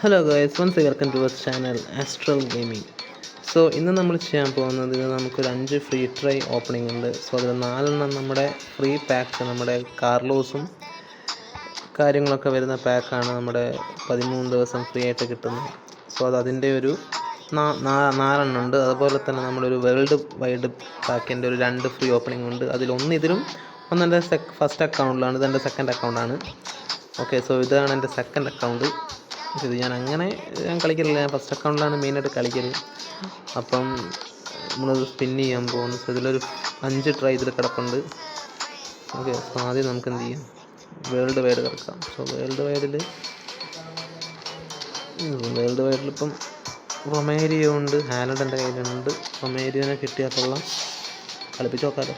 Hello guys once welcome to our channel astral gaming so ഇന്ന് നമ്മൾ ചെയ്യാൻ പോകുന്നത് നമുക്കൊരു അഞ്ച് ഫ്രീ ട്രൈ ഓപ്പണിംഗ് ഉണ്ട്. സോ അതിൽ നാലെണ്ണം നമ്മുടെ ഫ്രീ പാക്സ് നമ്മുടെ കാർലോസും കാര്യങ്ങളൊക്കെ വരുന്ന പാക്കാണ് നമ്മുടെ പതിമൂന്ന് ദിവസം ഫ്രീ ആയിട്ട് കിട്ടുന്നത്. സോ അത് അതിന്റെ ഒരു നാലെണ്ണം ഉണ്ട്. അതുപോലെ തന്നെ നമ്മളൊരു വേൾഡ് വൈഡ് പാക്കിന്റെ ഒരു രണ്ട് ഫ്രീ ഓപ്പണിംഗ് ഉണ്ട്. അതിലൊന്ന് ഇതിലും ഒന്നെന്റെ സെക് ഫസ്റ്റ് അക്കൗണ്ടിലാണ് ഇതെന്റെ സെക്കൻഡ് അക്കൗണ്ടാണ് ഓക്കെ സോ ഇതാണ് എന്റെ സെക്കൻഡ് അക്കൗണ്ട് ഇത് ഞാൻ അങ്ങനെ ഞാൻ കളിക്കലില്ല ഞാൻ ഫസ്റ്റ് അക്കൗണ്ടിലാണ് മെയിനായിട്ട് കളിക്കൽ അപ്പം നമ്മളത് സ്പിൻ ചെയ്യാൻ പോകുന്നു. സോ ഇതിലൊരു അഞ്ച് ട്രൈ ഇതിൽ കിടപ്പുണ്ട്. ഓക്കെ സോ ആദ്യം നമുക്ക് എന്ത് ചെയ്യാം? വേൾഡ് വൈഡ് കിടക്കാം. സോ വേൾഡ് വൈഡിൽ വേൾഡ് വൈഡിൽ ഇപ്പം റൊമേരിയോ ഉണ്ട്. ഹാലഡ് എന്റെ കയ്യിലുണ്ട്. റൊമേരിയോനെ കിട്ടിയാൽ കൊള്ളാം. കളിപ്പിച്ച് നോക്കാമല്ലോ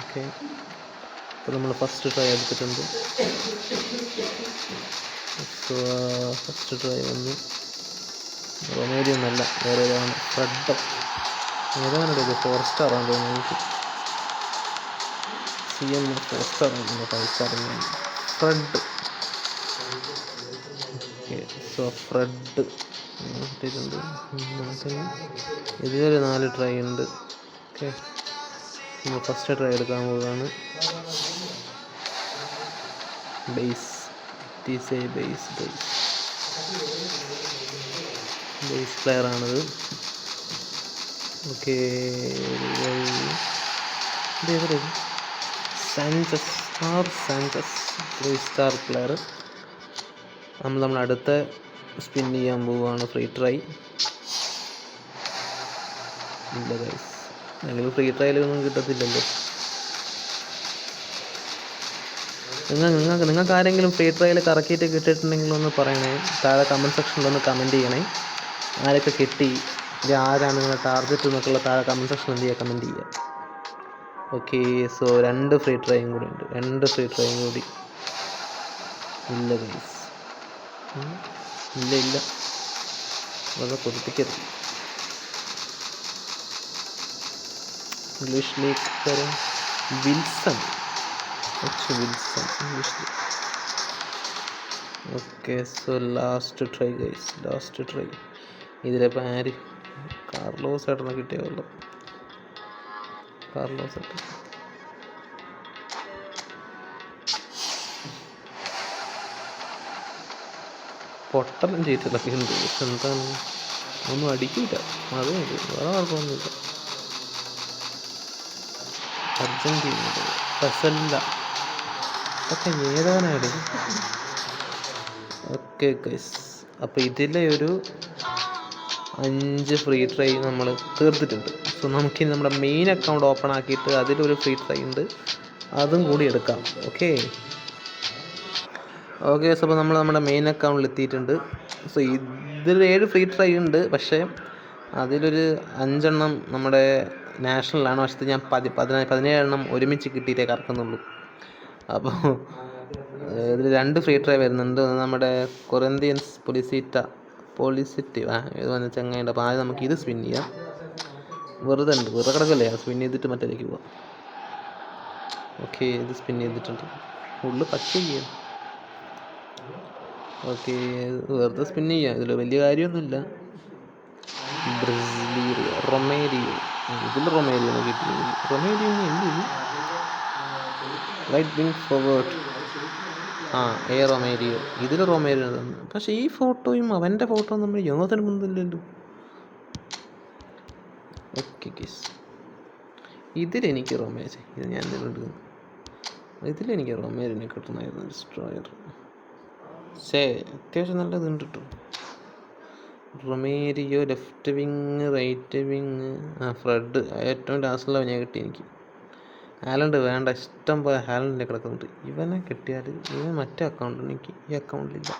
ഓക്കെ അപ്പോൾ നമ്മൾ ഫസ്റ്റ് ട്രൈ എടുത്തിട്ടുണ്ട്. ഫസ്റ്റ് ട്രൈ വന്നു. റൊമേരിയോ ഒന്നല്ല വേറെ ഏതാണ്? ഫ്രെഡ്. ഏതാണ് ഇത്? ഫോർ സ്റ്റാർ ആണ് തോന്നുന്നു സി എം ഫോർ സ്റ്റാർ ആണ് five star Fred. Okay so Fred. ഇതിലൊരു നാല് ട്രൈ ഉണ്ട്. ഓക്കെ നമ്മൾ ഫസ്റ്റ് ട്രൈ എടുക്കാൻ പോവുകയാണ് base ties a base. Base base player ആണത് okay Sanchez star Sanchez three star player നമ്മൾ നമ്മൾ അടുത്ത സ്പിൻ ചെയ്യാൻ പോവുകയാണ് ഫ്രീ ട്രൈ ഇല്ല ഗൈസ് അല്ലെങ്കിൽ ഫ്രീ ട്രയലൊന്നും കിട്ടത്തില്ലല്ലോ. നിങ്ങൾ നിങ്ങൾക്ക് നിങ്ങൾക്ക് ആരെങ്കിലും ഫ്രീ ട്രയൽ കറക്കിയിട്ട് കിട്ടിയിട്ടുണ്ടെങ്കിൽ ഒന്ന് പറയണേ. താഴെ കമന്റ് സെക്ഷനിൽ ഒന്ന് കമന്റ് ചെയ്യണേ. ആരൊക്കെ കിട്ടി? ഇത് ആരാണ് നിങ്ങളുടെ ടാർഗറ്റ് എന്നൊക്കെയുള്ള താഴെ കമന്റ് സെക്ഷനിൽ എന്ത് ചെയ്യുക കമന്റ് ചെയ്യുക ഓക്കെ സോ രണ്ട് ഫ്രീ ട്രയും കൂടി ഉണ്ട്. രണ്ട് ഫ്രീ ട്രയും കൂടി. ഇല്ല ഗൈസ് ഇല്ല ഇല്ല. വളരെ കൊതിപ്പിക്കരുത് ഇംഗ്ലീഷിലേക്ക് തരാം വിൽസൺ എച്ച് വിൽസൺ ഇംഗ്ലീഷിൽ okay so last try guys last try ഇതിലിപ്പോൾ ആര്? കാർലോസ് ഏട്ടനെ കിട്ടിയല്ലോ കാർലോസ് ഏട്ടൻ ചെയ്തിട്ടൊക്കെ ഉണ്ട് പക്ഷെ എന്താണ്? ഒന്നും അടിക്കില്ല അതേ ഉള്ളൂ വേറെ കുഴപ്പമൊന്നുമില്ല അർജന്റീന ഫസല്ല ഒക്കെ ഏതാനാണ് ഓക്കെ ഗൈസ് അപ്പോൾ ഇതിലെ ഒരു അഞ്ച് ഫ്രീ ട്രൈ നമ്മൾ തീർത്തിട്ടുണ്ട്. സോ നമുക്കിനി നമ്മുടെ മെയിൻ അക്കൗണ്ട് ഓപ്പൺ ആക്കിയിട്ട് അതിലൊരു ഫ്രീ ട്രൈ ഉണ്ട്. അതും കൂടി എടുക്കാം. ഓക്കെ ഓക്കെ സോ അപ്പോൾ നമ്മൾ നമ്മുടെ മെയിൻ അക്കൗണ്ടിൽ എത്തിയിട്ടുണ്ട്. സോ ഇതിൽ ഏഴ് ഫ്രീ ട്രൈ ഉണ്ട്. പക്ഷേ അതിലൊരു അഞ്ചെണ്ണം നമ്മുടെ നാഷണലാണ് പക്ഷേ ഞാൻ പതി പതിനാ പതിനേഴെണ്ണം ഒരുമിച്ച് കിട്ടിയിട്ടേ കറക്കുന്നുള്ളൂ. അപ്പോൾ ഇതിൽ രണ്ട് ഫ്രീ ട്രൈ വരുന്നുണ്ട്. നമ്മുടെ കൊറന്തിയൻസ് പൊലിസീറ്റ പോളിസിറ്റി ആ ഇത് വന്ന ചങ്ങയുണ്ട് അപ്പോൾ ആദ്യം നമുക്ക് ഇത് സ്പിൻ ചെയ്യാം. വെറുതെ ഉണ്ട്. വെറുതെ കിടക്കല്ലേ? സ്പിൻ ചെയ്തിട്ട് മറ്റേലേക്ക് പോവാം. ഓക്കെ ഇത് സ്പിൻ ചെയ്തിട്ടുണ്ട്. ഉള്ളു പച്ച ചെയ്യാം. ഓക്കെ വെറുതെ സ്പിൻ ചെയ്യാം. ഇതിൽ വലിയ കാര്യമൊന്നുമില്ല. Brasilia Romario. ഇതിൽ റൊമേരിയോ കിട്ടി റൊമേരിയോ ഇത്. റൈറ്റ് വിങ് ഫോർവേഡ് ആ എ റൊമേരിയോ ഇതിൽ റൊമേരിയോ പക്ഷേ ഈ ഫോട്ടോയും അവന്റെ ഫോട്ടോയും നമ്മൾ യോഗത്തിന് മുന്നില്ലല്ലോ ഓക്കെ കിസ് ഇതിലെനിക്ക് റൊമേ ഇത് ഞാൻ എന്തെങ്കിലും ഇതിലെനിക്ക് റൊമേരിനെ കിട്ടുന്നായിരുന്നു ഡിസ്ട്രോയർ സേ അത്യാവശ്യം നല്ലതുണ്ട് കേട്ടോ Romario left wing right wing ആ ഫ്രഡ് ഏറ്റവും ലാസ്റ്റിലാണ് ഞാൻ കിട്ടി എനിക്ക്. ഹാലണ്ട് വേണ്ട ഇഷ്ടം പോലെ ഹാലണ്ടിനെ കിടക്കുന്നുണ്ട്. ഇവനെ കിട്ടിയാൽ ഇവൻ മറ്റേ അക്കൗണ്ട് എനിക്ക് ഈ അക്കൗണ്ടിലില്ല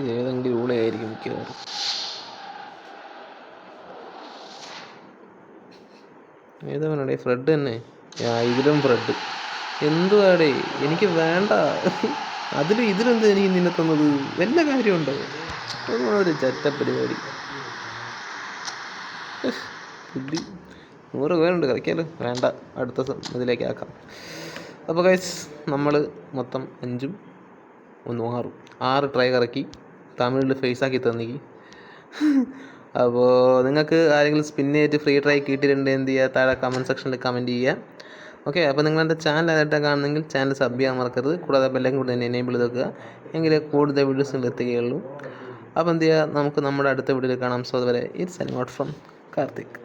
ഇത് ഏതെങ്കിലും ഊളെ ആയിരിക്കും മിക്കവാറും. ഏതവനാടേ ഫ്രെഡ് തന്നെ? ഇതിലും ഫ്രഡ് എന്തുവാടേ? എനിക്ക് വേണ്ട. അതിലും ഇതിലെന്താ എനിക്ക് നിന്നെ തന്നത്? വല്ല കാര്യമുണ്ടോ? ഒരു ചറ്റ പരിപാടി പുള്ളി നൂറ് പേരുണ്ട് കളിക്കാലോ വേണ്ട. അടുത്ത ഇതിലേക്ക് ആക്കാം. അപ്പോൾ ഗൈസ് നമ്മൾ മൊത്തം അഞ്ചും ഒന്നും ആറും. ആറ് ട്രൈ കറക്കി തമിഴിൽ ആക്കി തന്നിക്ക്. അപ്പോൾ നിങ്ങൾക്ക് ആരെങ്കിലും സ്പിന്നേറ്റ് ഫ്രീ ട്രൈ കിട്ടിയിട്ടുണ്ടെങ്കിൽ എന്ത് ചെയ്യുക താഴെ കമന്റ് സെക്ഷനിൽ കമന്റ് ചെയ്യുക ഓക്കെ അപ്പോൾ നിങ്ങൾ എന്റെ ചാനൽ ആദ്യമായിട്ടാണ് കാണുന്നെങ്കിൽ ചാനൽ സബ് ചെയ്യാൻ മറക്കരുത്. കൂടാതെ ബെല്ലൈൻ കൂടെ തന്നെ എനേബിൾ ചെയ്ത് വെക്കുക. എങ്കിലേ കൂടുതൽ വീഡിയോസ് എത്തുകയുള്ളൂ അപ്പോൾ എന്ത് ചെയ്യുക നമുക്ക് നമ്മുടെ അടുത്ത വീഡിയോയിൽ കാണാം. സോ അതുവരെ ഇറ്റ്സ് ഔട്ട് ഫ്രം കാർത്തിക്